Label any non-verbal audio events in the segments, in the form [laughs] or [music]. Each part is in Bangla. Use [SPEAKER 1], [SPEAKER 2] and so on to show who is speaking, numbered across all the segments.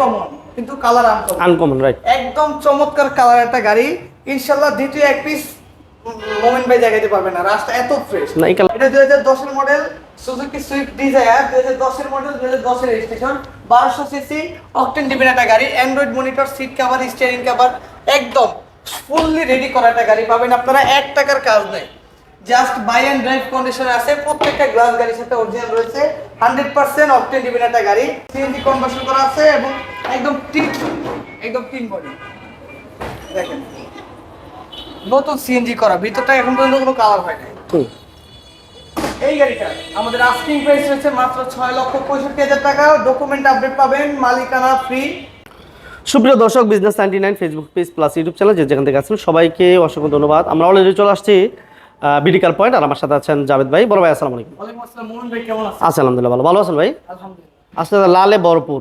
[SPEAKER 1] কমন কিন্তু কালার আনকমন
[SPEAKER 2] আনকমন রাইট
[SPEAKER 1] একদম চমৎকার কালার একটা গাড়ি। ইনশাল্লাহ দ্বিতীয় এক পিস মোমেন্ট ভাই পারবে না রাস্তা এত ফ্রেশ
[SPEAKER 2] না
[SPEAKER 1] এটা দুই হাজার দশের মডেল সুজুকি সুইফট ডিজায়ার দুই হাজার দশের মডেল দুই হাজার দশের রেজিস্ট্রেশন বারোশো সিসি অকটেন ডিবিন একটা গাড়ি android monitor seat cover steering cover একদম ফুললি রেডি করা একটা গাড়ি পাবেন আপনারা এক টাকার কাজ নেই। জাস্ট বাই অ্যান্ড ড্রাইভ কন্ডিশনে আছে। প্রত্যেকটা গ্লাস গাড়ির সাথে অরিজিনাল রয়েছে। হান্ড্রেড পার্সেন্ট অকটেন ডিবিন একটা গাড়ি। সিএনজি কনভার্সন করা আছে এবং একদম টিন একদম টিন বডি দেখেন। নতুন সিএনজি করা। ভিতরটা এখন পর্যন্ত কোনো কালার হয় নাই। এই গাড়িটা আমাদের আস্কিং প্রাইস হচ্ছে মাত্র ছয় লক্ষ পঁয়ষট্টি হাজার টাকা। ডকুমেন্ট আপডেট পাবেন মালিকানা ফ্রি
[SPEAKER 2] সুপ্রিয় দর্শক business ninety nine Facebook page plus YouTube channel যে যেখান থেকে আছেন সবাইকে অসংখ্য ধন্যবাদ। আমরা অলরেডি চলে আসছি বিডিকাল পয়েন্ট আর আমার সাথে আছেন জাভেদ ভাই। বড় ভাই আসসালামু আলাইকুম।
[SPEAKER 1] ওয়ালাইকুম আসসালাম মোহন ভাই কেমন আছেন?
[SPEAKER 2] আচ্ছা আলহামদুলিল্লাহ ভালো। ভালো আছেন ভাই?
[SPEAKER 1] আলহামদুলিল্লাহ।
[SPEAKER 2] আসলে লালে বরপুর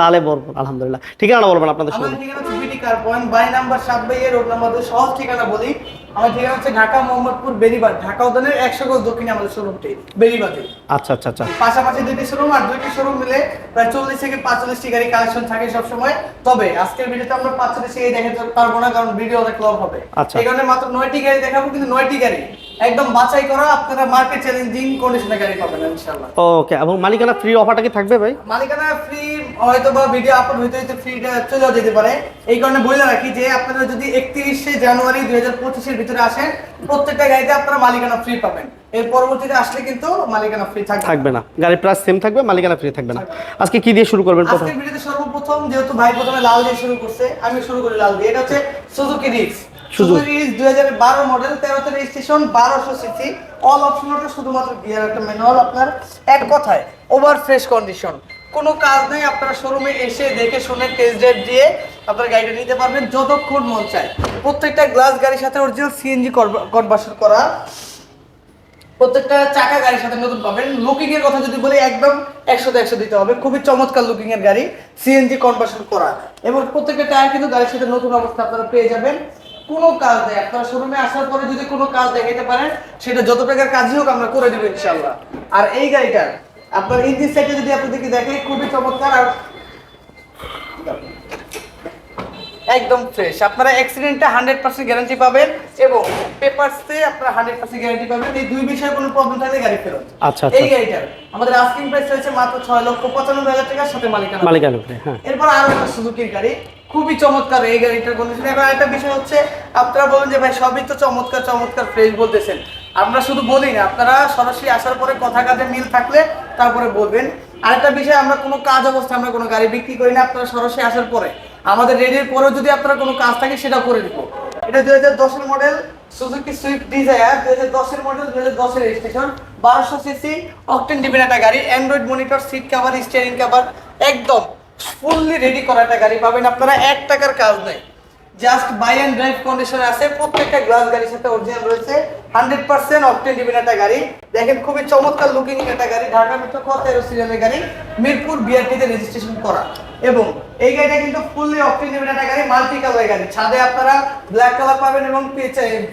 [SPEAKER 2] লালে। [laughs] বরপুর আলহামদুলিল্লাহ। ঠিকানা বলবেন আপনাদের সঙ্গে।
[SPEAKER 1] ঠিকানা হচ্ছে বিডি পয়েন্ট বাই নাম্বার সাত বাই এর রোড নাম্বার সহজ ঠিকানা বলি। আমার ঠিকানা হচ্ছে ঢাকা মোহাম্মদপুর বেরিবাদ ঢাকা উদ্যানের একশো গজ দক্ষিণে আমাদের শোরুমটি বেরিবাদে
[SPEAKER 2] আচ্ছা আচ্ছা আচ্ছা।
[SPEAKER 1] পাশাপাশি দুইটি শোরুম আর দুইটি শোরুম মিলে প্রায় চল্লিশ থেকে পাঁচচল্লিশটি গাড়ি কালেকশন থাকে সবসময়। তবে আজকের ভিডিওতে আমরা পাঁচচল্লিশটি গাড়ি দেখাতে পারব না কারণ ভিডিও অনেক লং হবে।
[SPEAKER 2] আচ্ছা।
[SPEAKER 1] এই কারণে মাত্র নয়টি গাড়ি দেখাবো কিন্তু নয়টি গাড়ি একদম বাছাই করা আপনারা মার্কেট চ্যালেঞ্জিং কন্ডিশনে গাড়ি পাবেন ইনশাল্লাহ
[SPEAKER 2] ওকে এবং মালিকানা ফ্রি অফারটা কি থাকবে ভাই?
[SPEAKER 1] মালিকানা ফ্রি হয়তো বা ভিডিও আপলোড হইতে হইতে ফ্রিটা চলেও যেতে পারে। এই কারণে বলে রাখি যে আপনারা যদি একত্রিশে জানুয়ারি দুই হাজার পঁচিশের ভিতরে আসেন প্রত্যেকটা গাড়িতে আপনারা মালিকানা ফ্রি পাবেন। এর পরবর্তীতে আসলে কিন্তু মালিকানা ফ্রি থাকবে
[SPEAKER 2] থাকবে না। গাড়ির প্রাইস সেম থাকবে মালিকানা ফ্রি থাকবে না। আজকে কি দিয়ে শুরু করবেন প্রথম?
[SPEAKER 1] আজকের ভিডিওতে সর্বপ্রথম যেহেতু ভাই প্রথমে লাল দিয়ে শুরু করছে আমি শুরু করি লাল দিয়ে। এটা হচ্ছে সুজুকি রিক্স মডেল অল শুধুমাত্র গিয়ার একটা আপনার এক কথায় কন্ডিশন কোনো কাজ নেই শোরুমে এসে দেখে শুনে দিয়ে গাড়িটা নিতে পারবেন যতক্ষণ মন চায়। প্রত্যেকটা গ্লাস গাড়ির সাথে অরিজিনাল সিএনজি কনভার্সন করা। প্রত্যেকটা চাকা গাড়ির সাথে নতুন পাবেন। লুকিং এর কথা যদি বলি, একদম একশোতে একশো দিতে হবে। খুবই চমৎকার লুকিং এর গাড়ি সিএনজি কনভার্সন করা। এবং প্রত্যেকটা টায়ার কিন্তু গাড়ির সাথে নতুন অবস্থা আপনারা পেয়ে যাবেন। কোনো কাজ নেই। আপনারা শোরুমে আসার পরে যদি কোনো কাজ দেখাতে পারেন সেটা যত টাকার কাজই হোক আমরা করে দেবো ইনশাল্লাহ আর এই গাড়িটার আপনার ইঞ্জিন সাইডে যদি আপনাদেরকে দেখাই খুবই চমৎকার আর একদম ফ্রেশ আপনারা অ্যাক্সিডেন্টে হান্ড্রেড পার্সেন্ট গ্যারান্টি পাবেন এবং পেপারসে আপনারা হান্ড্রেড পার্সেন্ট গ্যারান্টি পাবেন। এই দুই বিষয়ে কোনো প্রবলেম থাকলে গাড়ি ফেরত।
[SPEAKER 2] আচ্ছা আচ্ছা।
[SPEAKER 1] এই গাড়িটার আমাদের আস্কিং প্রাইস রয়েছে মাত্র ছয় লক্ষ পঁচানব্বই হাজার টাকার সাথে মালিকানা।
[SPEAKER 2] মালিকানা হ্যাঁ।
[SPEAKER 1] এরপর আরও একটা সুজুকির গাড়ি। খুবই চমৎকার এই গাড়িটার কন্ডিশন এবার একটা বিষয় হচ্ছে, আপনারা বলেন যে ভাই, সবই তো চমৎকার চমৎকার ফ্রেশ বলতেছেন। আমরা শুধু বলি না, আপনারা সরাসরি আসার পরে কথা কাজে মিল থাকলে তারপরে বলবেন। আরেকটা বিষয়, আমরা কোনো কাজ অবস্থায় আমরা কোনো গাড়ি বিক্রি করি না, আপনারা সরাসরি আসার পরে। আমাদের রেডির পরেও যদি আপনারা কোনো কাজ থাকে সেটা করে দিব। এটা দুই হাজার দশের মডেল সুজুকি সুইফট ডিজায়ার দুই হাজার দশের মডেল দুই হাজার দশের রেজিস্ট্রেশন বারোশো সিসি অকটেন ডিবিন একটা গাড়ি android monitor seat cover steering cover একদম ফুললি রেডি করা একটা গাড়ি পাবেন। আপনারা এক টাকার কাজ নেই। জাস্ট বাই অ্যান্ড ড্রাইভ কন্ডিশনে আছে। প্রত্যেকটা গ্লাস গাড়ির সাথে অরিজিনাল রয়েছে। হান্ড্রেড পার্সেন্ট অকটেন ডিবিন একটা গাড়ি। দেখেন খুবই চমৎকার লুকিং একটা গাড়ি। ঢাকা মেট্রো ক তেরো সিরিয়ালের গাড়ি। মিরপুর বিআরটিতে রেজিস্ট্রেশন করা। এবং এই গাড়িটা কিন্তু ফুললি অকটেন ডিবিন একটা গাড়ি মাল্টি কালার গাড়ি। ছাদে আপনারা ব্ল্যাক কালার পাবেন এবং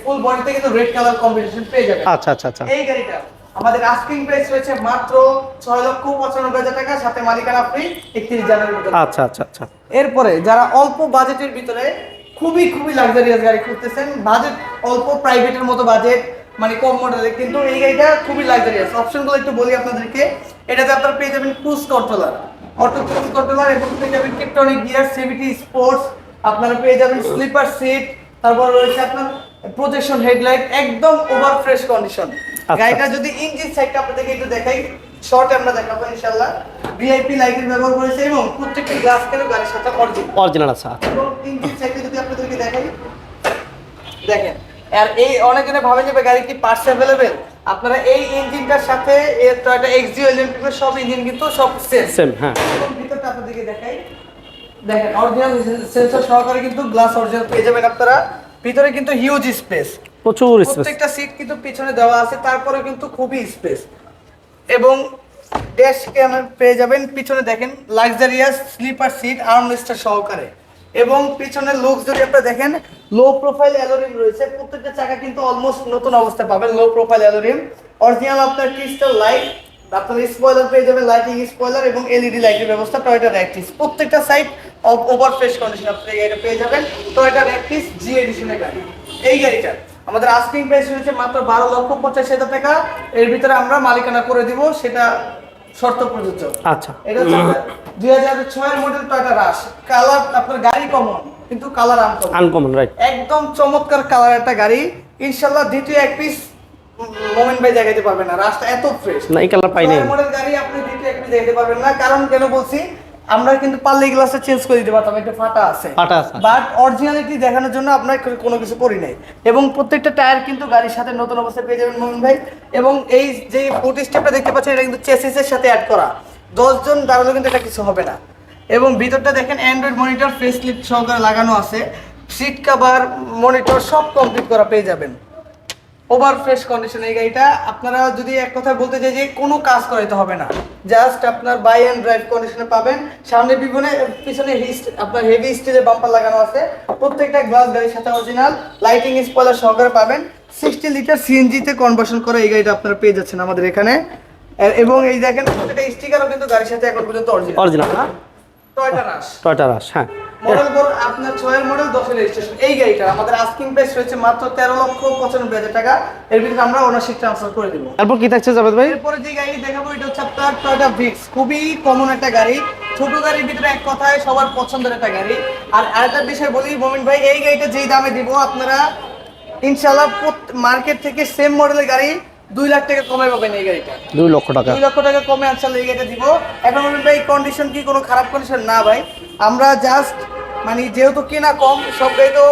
[SPEAKER 1] ফুল বডিতে কিন্তু রেড কালার কম্বিনেশন পেয়ে যাবেন।
[SPEAKER 2] আচ্ছা আচ্ছা আচ্ছা।
[SPEAKER 1] এই গাড়িটা আমাদের আস্কিং প্রাইস রয়েছে মাত্র ছয় লক্ষ পঁচানব্বই হাজার টাকা সাথে মালিকানা ফ্রি একত্রিশ জানুয়ারি।
[SPEAKER 2] আচ্ছা আচ্ছা আচ্ছা।
[SPEAKER 1] এরপরে যারা অল্প বাজেটের ভিতরে খুবই খুবই লাক্সারিয়াস গাড়ি খুঁজতেছেন বাজেট অল্প প্রাইভেটের মতো বাজেট মানে কম মডেলের কিন্তু এই গাড়িটা খুবই লাক্সারিয়াস অপশনগুলো একটু বলি আপনাদেরকে। এটাতে আপনারা পেয়ে যাবেন cruise controller auto cruise controller এবং পেয়ে যাবেন টেকটনিক গিয়ার সেভিটি স্পোর্টস আপনারা পেয়ে যাবেন স্লিপার সিট তারপর রয়েছে আপনার প্রজেকশন হেডলাইট একদম ওভার ফ্রেশ কন্ডিশন গাড়িটা যদি ইঞ্জিন সাইডটা আপনাদেরকে একটু দেখাই শর্ট আমরা দেখাবো ইনশাআল্লাহ। ভিআইপি লাইটের ব্যবহার করেছে এবং প্রত্যেকটি গ্লাস কেন গাড়ির সাথে অরিজিনাল
[SPEAKER 2] অরিজিনাল
[SPEAKER 1] এবং ইঞ্জিন সাইডে যদি আপনাদেরকে দেখাই দেখেন আর এই অনেকজনে ভাবে যে গাড়ি কি পার্টস অ্যাভেলেবেল আপনারা এই ইঞ্জিনটার সাথে এর টয়টা এক্সিও ইলেকট্রিকের সব ইঞ্জিন কিন্তু সব সেম
[SPEAKER 2] সেম হ্যাঁ।
[SPEAKER 1] এবং ভিতরটা আপনাদেরকে দেখাই। দেখেন অরিজিনাল সেন্সর সহকারে কিন্তু গ্লাস অরিজিনাল পেয়ে যাবেন আপনারা। ভিতরে কিন্তু হিউজ স্পেস
[SPEAKER 2] প্রচুর স্পেস
[SPEAKER 1] প্রত্যেকটা সিট কিন্তু পিছনে দেওয়া আছে তারপরে কিন্তু খুবই স্পেস এবং ড্যাশ ক্যামেরা পেয়ে যাবেন পিছনে দেখেন লাক্সারিয়াস স্লিপার সিট আর্মরেস্টার সহকারে। এবং পিছনের লুকস যদি আপনারা দেখেন লো প্রোফাইল অ্যালোরিম রয়েছে। প্রত্যেকটা চাকা কিন্তু অলমোস্ট নতুন অবস্থায় পাবেন low profile alloy rim original আপনার ক্রিস্টাল লাইট আপনার স্পয়লার পেয়ে যাবেন লাইটিং স্পয়লার এবং এলইডি লাইটের ব্যবস্থা টয়টা র্যাকটিস প্রত্যেকটা সাইড ওভার ফ্রেশ কন্ডিশন আপনি এই গাড়িটা পেয়ে যাবেন। টয়টা র্যাকটিস জি এডিশনের গাড়ি। এই গাড়িটা আমাদের আস্কিং প্রাইস রয়েছে মাত্র বারো লক্ষ পঞ্চাশ হাজার টাকা। এর ভিতরে আমরা মালিকানা করে দিব সেটা শর্ত প্রযোজ্য।
[SPEAKER 2] আচ্ছা।
[SPEAKER 1] এটা দুই হাজার ছয়ের মডেল টয়টা রাশ কালার আপনার গাড়ি কমন কিন্তু কালার আনকমন
[SPEAKER 2] আনকমন রাইট
[SPEAKER 1] একদম চমৎকার কালার একটা গাড়ি। ইনশাল্লাহ দ্বিতীয় এক পিস মোমেন্ট ভাই দেখাইতে পারবেন না। রাস্তা এত ফ্রেশ
[SPEAKER 2] না এই কালার পাই নাই।
[SPEAKER 1] মডেল গাড়ি আপনি দ্বিতীয় এক পিস দেখাইতে পারবেন না। কারণ কেন বলছি? আমরা কিন্তু পারলে গ্লাসটা চেঞ্জ করে দিতে পারতাম একটা ফাটা আছে।
[SPEAKER 2] ফাটা আছে।
[SPEAKER 1] বাট অরিজিনালিটি দেখানোর জন্য আমরা কো- কোনো কিছু করি নাই। এবং প্রত্যেকটা টায়ার কিন্তু গাড়ির সাথে নতুন অবস্থায় পেয়ে যাবেন মোমিন ভাই। এবং এই যে ফুট স্টেপটা দেখতে পাচ্ছেন এটা কিন্তু চেসিসের সাথে অ্যাড করা। দশজন দাঁড়ালেও কিন্তু এটা কিছু হবে না। এবং ভিতরটা দেখেন অ্যান্ড্রয়েড মনিটর ফেস লিফট সহকারে লাগানো আছে। সিট কভার মনিটর সব কমপ্লিট করা পেয়ে যাবেন। ওভার ফ্রেশ কন্ডিশন এই গাড়িটা। আপনারা যদি এক কথা বলতে চাই যে কোনো কাজ করাইতে হবে না। জাস্ট আপনার বাই অ্যান্ড ড্রাইভ কন্ডিশনে পাবেন। সামনে পিছনে পিছনে আপনার হেভি স্টিলের বাম্পার লাগানো আছে। প্রত্যেকটা গ্লাস গাড়ির সাথে অরিজিনাল লাইটিং স্পয়লার সহকারে পাবেন। সিক্সটি লিটার সিএনজিতে কনভার্সন করে এই গাড়িটা আপনারা পেয়ে যাচ্ছেন আমাদের এখানে। এবং এই দেখেন প্রত্যেকটা স্টিকারও কিন্তু গাড়ির সাথে এখন পর্যন্ত original
[SPEAKER 2] original
[SPEAKER 1] Toyota Rush
[SPEAKER 2] Toyota Rush হ্যাঁ।
[SPEAKER 1] মডেল বল আপনার ছয়ের মডেল দশের রেজিস্ট্রেশন এই গাড়িটা আমাদের আস্কিং প্রাইস রয়েছে মাত্র তেরো লক্ষ পঁচানব্বই হাজার টাকা। এর ভিতরে আমরা ওনারশিপ ট্রান্সফার করে দেবো।
[SPEAKER 2] তারপর কি থাকছে জাভেদ ভাই?
[SPEAKER 1] এরপরে যে গাড়ি দেখাবো এটা হচ্ছে আপনার টয়োটা ভিক্স খুবই কমন একটা গাড়ি। ছোট গাড়ির ভিতরে এক কথায় সবার পছন্দের একটা গাড়ি। আর আরেকটা বিষয় বলি মোমিন ভাই এই গাড়িটা যেই দামে দিব আপনারা ইনশাল্লাহ মার্কেট থেকে সেম মডেলের গাড়ি দুই লাখ টাকা কমে পাবেন এই গাড়িটা।
[SPEAKER 2] দুই লক্ষ টাকা।
[SPEAKER 1] দুই লক্ষ টাকা কমে ইনশাল্লাহ এই গাড়িটা দিব। এখন ভাই কন্ডিশন কি কোনো খারাপ কন্ডিশন না ভাই। আমরা জাস্ট মানে যেহেতু কেনা কম সব গাড়ি তো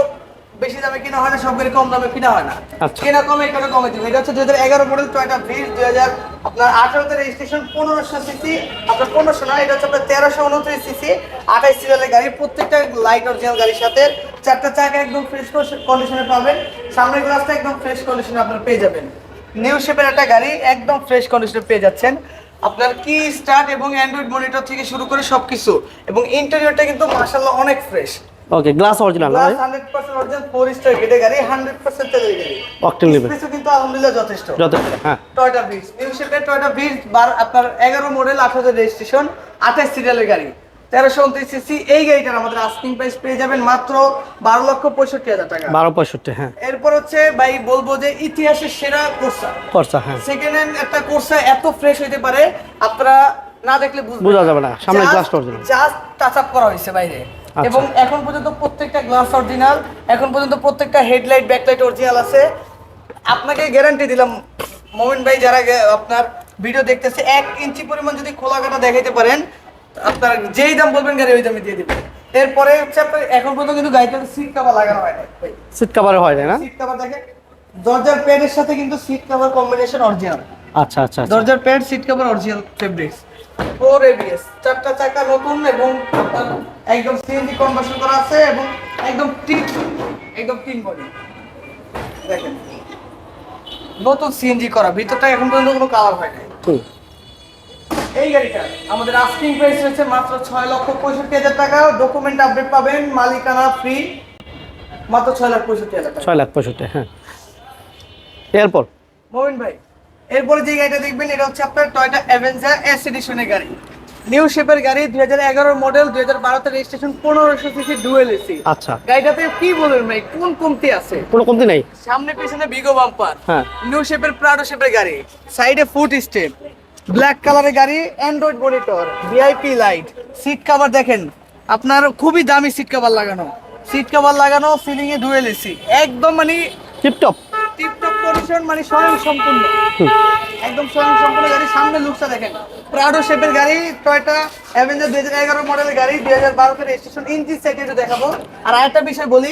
[SPEAKER 1] বেশি দামে কেনা হয় না সব গাড়ি কম দামে কেনা হয় না।
[SPEAKER 2] আচ্ছা।
[SPEAKER 1] কেনা কমে এখানে কমে দিব। এটা হচ্ছে দুই হাজার এগারো মডেল টয়টা ভিস দুই হাজার আপনার আঠারোতে রেজিস্ট্রেশন পনেরোশো সিসি আপনার পনেরোশো এটা হচ্ছে আপনার তেরোশো উনত্রিশ সিসি আঠাইশ সিরিয়ালের গাড়ি প্রত্যেকটা লাইট অরিজিনাল গাড়ির সাথে চারটা চাকা একদম ফ্রেশ কন্ডিশনে পাবেন। সামনের গ্লাসটা একদম ফ্রেশ কন্ডিশনে আপনারা পেয়ে যাবেন। নিউ শেপের একটা গাড়ি একদম ফ্রেশ কন্ডিশনে পেয়ে যাচ্ছেন। আপনার কি স্টার্ট এবং অ্যান্ড্রয়েড মনিটর থেকে শুরু করে সবকিছু? এবং ইন্টেরিয়রটা কিন্তু মাশাআল্লাহ অনেক ফ্রেশ।
[SPEAKER 2] ওকে গ্লাস অরিজিনাল না
[SPEAKER 1] প্লাস
[SPEAKER 2] ভাই
[SPEAKER 1] hundred percent original four star গেটে গাড়ি হান্ড্রেড পার্সেন্ট তেলের গাড়ি।
[SPEAKER 2] অকটেন নেবে
[SPEAKER 1] কিছু কিন্তু আলহামদুলিল্লাহ যথেষ্ট।
[SPEAKER 2] যথেষ্ট হ্যাঁ।
[SPEAKER 1] টয়টা ভিস নিউ শেপের টয়টা ভিস বার আপনার এগারো মডেল আঠারো রেজিস্ট্রেশন আঠাশ সিরিয়ালের গাড়ি। তেরোশো উনত্রিশ সিসি এই গাড়িটার আমাদের আস্কিং প্রাইস পেয়ে যাবেন মাত্র বারো লক্ষ পঁয়ষট্টি হাজার টাকা।
[SPEAKER 2] বারো পঁয়ষট্টি হ্যাঁ।
[SPEAKER 1] এরপর হচ্ছে ভাই বলব যে ইতিহাসের সেরা কোর্সা
[SPEAKER 2] খরচা হ্যাঁ।
[SPEAKER 1] সেকেন্ড হ্যান্ড একটা কোর্সা এত ফ্রেশ হইতে পারে আপনারা না দেখলে
[SPEAKER 2] বোঝা যাবে না, glassটা original।
[SPEAKER 1] জাস্ট টাচ আপ করা হয়েছে বাইরে।
[SPEAKER 2] আচ্ছা।
[SPEAKER 1] এবং এখন পর্যন্ত প্রত্যেকটা গ্লাস অরিজিনাল এখন পর্যন্ত প্রত্যেকটা হেডলাইট ব্যাকলাইট অরিজিনাল আছে। আপনাকে গ্যারান্টি দিলাম মোমিন ভাই যারা আপনার ভিডিও দেখতেছে এক ইঞ্চি পরিমাণ যদি খোলা কাটা দেখাইতে পারেন আপনার যেই দাম বলবেন গাড়ি ওই দামে দিয়ে দিবেন। এরপরে হচ্ছে আপনার এখন পর্যন্ত কিন্তু গাড়িতে সিট কাভার লাগানো হয় না
[SPEAKER 2] সিট কাভারে হয় না?
[SPEAKER 1] সিট কভার দেখেন দরজার প্যাডের সাথে কিন্তু সিট কভার কম্বিনেশন অরিজিনাল
[SPEAKER 2] আচ্ছা আচ্ছা।
[SPEAKER 1] দরজার pad seat cover original fabrics four ABS চারটা চাকা নতুন এবং একদম সিএনজি কনভার্সন করা আছে এবং একদম টিন একদম টিন বডি দেখেন নতুন সিএনজি করা ভিতরটা এখন পর্যন্ত কোনো কালার হয়
[SPEAKER 2] হুম।
[SPEAKER 1] এই গাড়িটা আমাদের আস্কিং প্রাইস রয়েছে মাত্র ছয় লক্ষ পঁয়ষট্টি হাজার টাকা। ডকুমেন্ট আপডেট পাবেন মালিকানা ফ্রি মাত্র ছয় লাখ পঁয়ষট্টি হাজার
[SPEAKER 2] ছয় লাখ পঁয়ষট্টি হ্যাঁ। এরপর
[SPEAKER 1] মোমিন ভাই এরপরে যে গাড়িটা দেখবেন এটা হচ্ছে আপনার টয়টা অ্যাভেঞ্জার এস এডিশনের গাড়ি। নিউ শেপের গাড়ি দুই হাজার এগারো মডেল দুই হাজার বারোতে রেজিস্ট্রেশন পনেরোশো সিসি ডুয়েল এসি
[SPEAKER 2] আচ্ছা।
[SPEAKER 1] গাড়িটাতে কি বলবেন ভাই কোন কমতি আছে?
[SPEAKER 2] কোনো কমতি নেই?
[SPEAKER 1] সামনে পিছনে বিগো বাম্পার
[SPEAKER 2] হ্যাঁ।
[SPEAKER 1] নিউ শেপের প্রাডো শেপের গাড়ি সাইডে ফুট স্টেপ ব্ল্যাক কালারের গাড়ি android monitor VIP light seat cover দেখেন আপনার খুবই দামি সিট কভার লাগানো। সিট কভার লাগানো সিলিং এ ডুয়েল এসি একদম মানে
[SPEAKER 2] টিপটপ
[SPEAKER 1] টিপটপ কন্ডিশন মানে স্বয়ং সম্পূর্ণ একদম স্বয়ং সম্পূর্ণ গাড়ি সামনে লুকসটা দেখেন। প্রাডো শেপের গাড়ি টয়টা অ্যাভেঞ্জার দুই হাজার এগারো মডেলের গাড়ি দুই হাজার বারোতে রেজিস্ট্রেশন ইঞ্চি সেট একটু দেখাবো। আর আরেকটা বিষয় বলি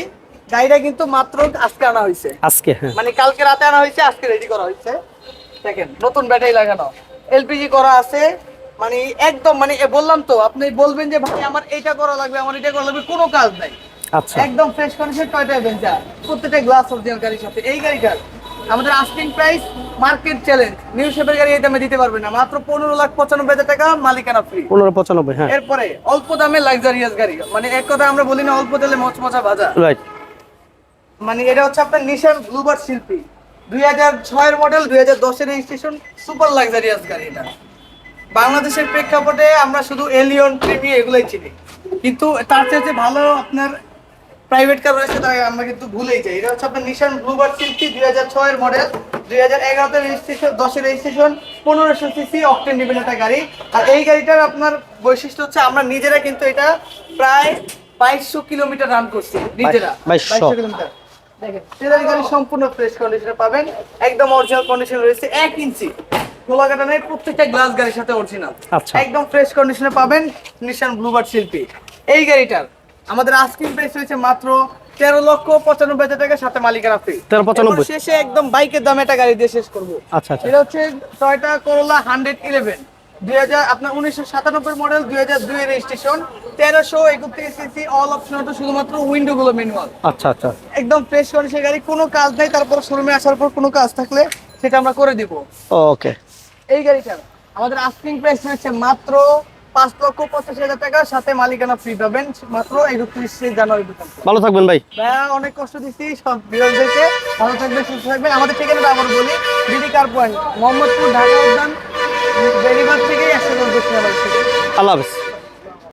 [SPEAKER 1] গাড়িটা কিন্তু মাত্র আজকে আনা হয়েছে।
[SPEAKER 2] আজকে হ্যাঁ।
[SPEAKER 1] মানে কালকে রাতে আনা হয়েছে আজকে রেডি করা হয়েছে। দেখেন নতুন ব্যাটারি লাগানো। এলপিজি করা আছে মানে একদম মানে বললাম তো আপনি বলবেন যে ভাই আমার এটা করা লাগবে আমার এটা করা লাগবে কোনো কাজ নাই।
[SPEAKER 2] আচ্ছা।
[SPEAKER 1] একদম ফ্রেশ কন্ডিশন টয়টা অ্যাভেঞ্জার প্রত্যেকটা গ্লাস অরিজিনাল গাড়ির সাথে। এই গাড়িটার আমাদের asking price market challenge new শেপের গাড়ি এই দামে দিতে পারবে না মাত্র পনেরো লাখ পঁচানব্বই হাজার টাকা মালিকানা ফ্রি
[SPEAKER 2] পনেরো পঁচানব্বই হ্যাঁ।
[SPEAKER 1] এরপরে অল্প দামে লাক্সারিয়াস গাড়ি। মানে এক কথা আমরা বলি না অল্প তেলে মচমচা ভাজা
[SPEAKER 2] রাইট
[SPEAKER 1] মানে এটা হচ্ছে আপনার নিশান ব্লুবার শিল্পী। দুই হাজার ছয়ের মডেল দুই হাজার দশের রেজিস্ট্রেশন সুপার লাক্সারিয়াস গাড়ি এটা। বাংলাদেশের প্রেক্ষাপটে আমরা শুধু এলিয়ন প্রেমী এগুলোই চিনি। কিন্তু তার চেয়ে যে ভালো আপনার প্রাইভেট কার রয়েছে তাই আমরা কিন্তু ভুলেই যাই। এটা হচ্ছে আপনার নিশান ব্লুবার সিক্সটি দুই হাজার ছয়ের মডেল দুই হাজার এগারোতে রেজিস্ট্রেশন দশের রেজিস্ট্রেশন পনেরোশো সিসি অকটেন ডিবেন একটা গাড়ি। আর এই গাড়িটার আপনার বৈশিষ্ট্য হচ্ছে আমরা নিজেরা কিন্তু এটা প্রায় বাইশশো কিলোমিটার রান করছি নিজেরা।
[SPEAKER 2] 2200
[SPEAKER 1] কিলোমিটার। দেখেন তেলারি গাড়ি সম্পূর্ণ ফ্রেশ কন্ডিশনে পাবেন। একদম অরিজিনাল কন্ডিশন রয়েছে এক ইঞ্চি। খোলা কাটা নেই প্রত্যেকটা গ্লাস গাড়ির সাথে অরিজিনাল
[SPEAKER 2] আচ্ছা।
[SPEAKER 1] একদম ফ্রেশ কন্ডিশনে পাবেন নিশান ব্লুবার্ড শিল্পী। এই গাড়িটার আমাদের আস্কিং প্রাইস রয়েছে মাত্র তেরো লক্ষ পঁচানব্বই হাজার টাকা সাথে মালিকানা ফ্রি
[SPEAKER 2] 13,95
[SPEAKER 1] শেষে একদম বাইকের দামে একটা গাড়ি দিয়ে শেষ করব।
[SPEAKER 2] আচ্ছা আচ্ছা।
[SPEAKER 1] এটা হচ্ছে টয়টা করোলা হান্ড্রেড ইলেভেন দুই হাজার আপনার উনিশশো সাতানব্বই মডেল দুই হাজার দুই রেজিস্ট্রেশন তেরোশো একত্রিশ সিসি অল অপশন অটো শুধুমাত্র উইন্ডো গুলো ম্যানুয়াল
[SPEAKER 2] আচ্ছা আচ্ছা।
[SPEAKER 1] একদম ফ্রেশ কন্ডিশন গাড়ি কোনো কাজ নাই তারপর শোরুমে আসার পর কোনো কাজ থাকলে সেটা আমরা করে দিব।
[SPEAKER 2] ওকে
[SPEAKER 1] এই গাড়িটা আমাদের আস্কিং প্রাইস হচ্ছে মাত্র পাঁচ লক্ষ পঁচাশি হাজার টাকা সাথে মালিকানা ফ্রি পাবেন মাত্র একত্রিশে জানুয়ারি
[SPEAKER 2] ভালো থাকবেন ভাই।
[SPEAKER 1] ভাইয়া অনেক কষ্ট দিচ্ছি সব বিরোধীদেরকে ভালো থাকবেন সুস্থ থাকবেন। আমাদের ঠিকানাটা আবার বলি BD car point Mohammadpur Dhaka Udyan Beribadh থেকে একশো দশ
[SPEAKER 2] আল্লাহ হাফেজ।